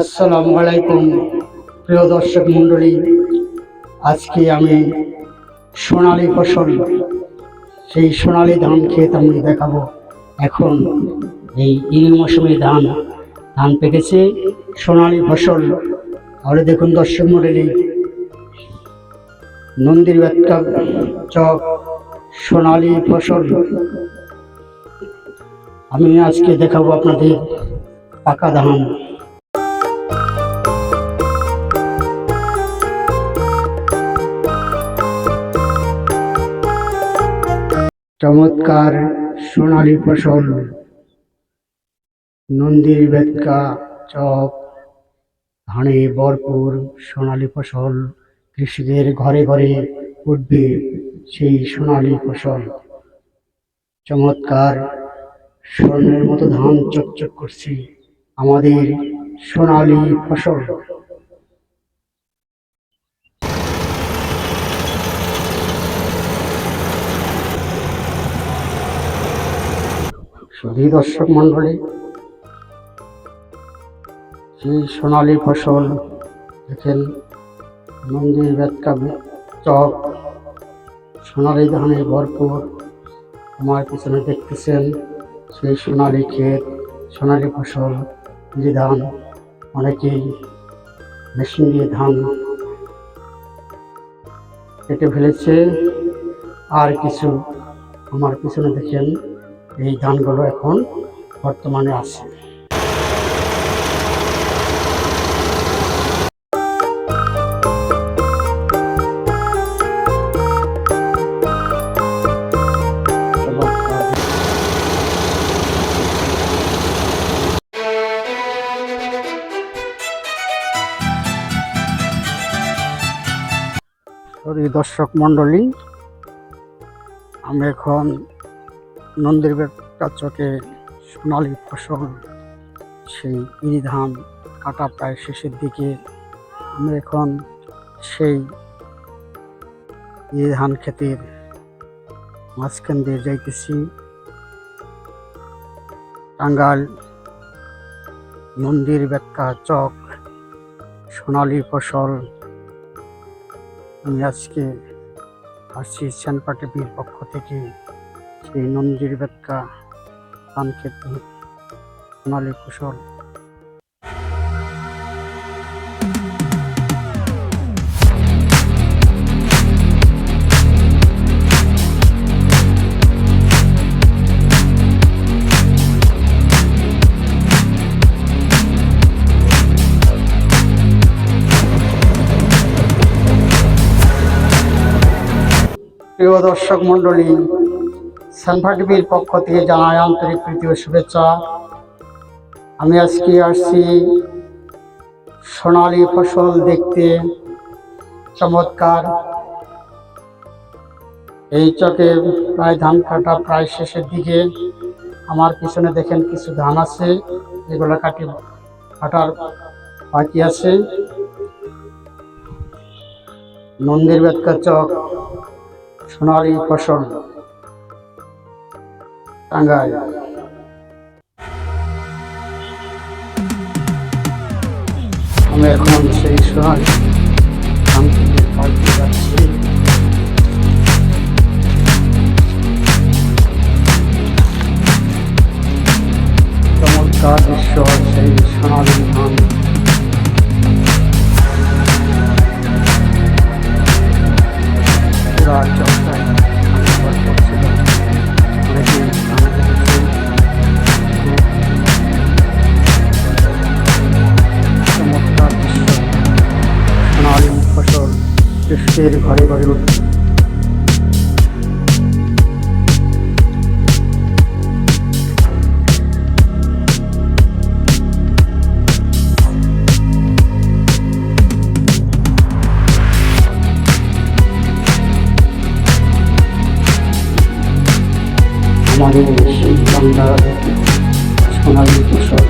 আসসালামু আলাইকুম, প্রিয় দর্শক মণ্ডলী। আজকে আমি সোনালী ফসল, সেই সোনালী ধান ক্ষেত আমি দেখাবো। এখন এই ইল মৌসুমি ধান ধান পেকেছে, সোনালী ফসল। তাহলে দেখুন দর্শক মণ্ডলী নন্দীর একটা চক, সোনালী ফসল। আমি আজকে দেখাবো আপনাদের পাকা ধান। চমৎকার সোনালী ফসল, নন্দীর বেদকা চক ধানে ভরপুর সোনালী ফসল, কৃষিদের ঘরে ঘরে উঠবে সেই সোনালী ফসল। চমৎকার স্বর্ণের মতো ধান চকচক করছে আমাদের সোনালী ফসল। শুধু দর্শক মন্ডলী সেই সোনালী ফসল দেখেন, মন্দির বেদকা চক, সোনালী ধানে ভরপুর। আমার পিছনে দেখতেছেন সেই সোনালী ক্ষেত, সোনালী ফসল যে ধান অনেকেই মেশিন দিয়ে ধান কেটে ফেলেছে। আর কিছু আমার পিছনে দেখেন এই ধানগুলো এখন বর্তমানে আছে। দর্শক মণ্ডলী আমি এখন নন্দীর বেটা চকে সোনালী ফসল, সেই ইরি ধান কাটা প্রায় শেষের দিকে। আমি এখন সেই ইরি ধান ক্ষেতের মাঝখান দিয়ে যাইতেছি। টাঙ্গাল মন্দির বেক্কা চক সোনালী ফসল। আমি আজকে আসছি টিভির পক্ষ থেকে। সেই নন্দীর বেক্কা ধান ক্ষেত সোনালী ফসল প্রিয় দর্শক মণ্ডলী সানফা টিভির পক্ষ থেকে জানাই আন্তরিক প্রীতি ও শুভেচ্ছা। আমি আজকে আসছি সোনালী ফসল দেখতে। চমৎকার। এই চকে প্রায় ধান কাটা প্রায় শেষের দিকে। আমার পিছনে দেখেন কিছু ধান আছে, এগুলো কাটি কাটার বাকি আছে। নন্দীর বেদকা চক, সোনালী ফসল। টাঙ্গাইল আমি এখন সেই সোনালী ধান থেকে কাটতে যাচ্ছি চমৎকার দৃশ্য সেই সোনালী ধান পুরা চমৎকার কৃষকের ঘরে ঘরে উঠছে আমাদের সেই বাংলার সোনালী ফসল